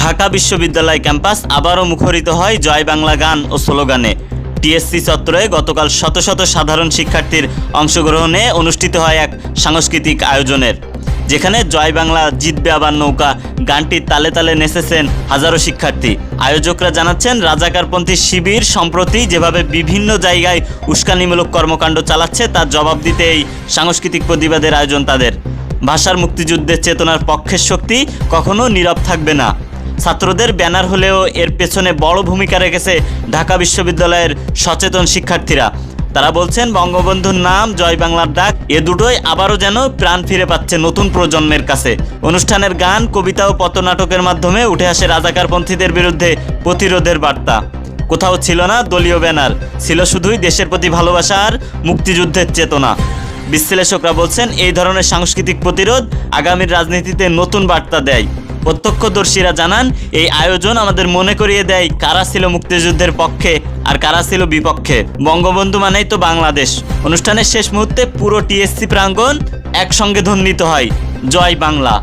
ঢাকা বিশ্ববিদ্যালয় ক্যাম্পাস আবারও মুখরিত হয় জয় বাংলা গান ও স্লোগানে। টিএসসি চত্বরে গতকাল শত শত সাধারণ শিক্ষার্থীর অংশগ্রহণে অনুষ্ঠিত হয় এক সাংস্কৃতিক আয়োজনের। যেখানে জয় বাংলা জিতবে আবার নৌকা। গানটির তালে তালে নেচেছেন হাজারো শিক্ষার্থী। আয়োজকরা জানাচ্ছেন, রাজাকারপন্থী শিবির সম্প্রতি যেভাবে বিভিন্ন জায়গায় উস্কানিমূলক কর্মকাণ্ড চালাচ্ছে, তার জবাব দিতে এই সাংস্কৃতিক প্রতিবাদের আয়োজন তাদের। ভাষার মুক্তিযুদ্ধের চেতনার পক্ষের শক্তি কখনো নীরব থাকবে না। ছাত্রদের ব্যানার হলেও এর পেছনে বড় ভূমিকা রেখেছে ঢাকা বিশ্ববিদ্যালয়ের সচেতন শিক্ষার্থীরা। তারা বলছেন, বঙ্গবন্ধুর নাম জয় বাংলার ডাক, এ দুটোই আবারও যেন প্রাণ ফিরে পাচ্ছে নতুন প্রজন্মের কাছে। অনুষ্ঠানের গান, কবিতা ও পথনাটকের মাধ্যমে উঠে আসে রাজাকারপন্থীদের বিরুদ্ধে প্রতিরোধের বার্তা। কোথাও ছিল না দলীয় ব্যানার, ছিল শুধুই দেশের প্রতি ভালোবাসা আর মুক্তিযুদ্ধের চেতনা। বিশ্লেষকরা বলছেন, এই ধরনের সাংস্কৃতিক প্রতিরোধ আগামীর রাজনীতিতে নতুন বার্তা দেয়। প্রত্যক্ষদর্শীরা জানান, এই আয়োজন আমাদের মনে করিয়ে দেয় কারা ছিল মুক্তিযুদ্ধের পক্ষে আর কারা ছিল বিপক্ষে। বঙ্গবন্ধু মানেই তো বাংলাদেশ। অনুষ্ঠানের শেষ মুহূর্তে পুরো টিএসসি প্রাঙ্গণ একসঙ্গে ধ্বনিত হয়। জয় বাংলা।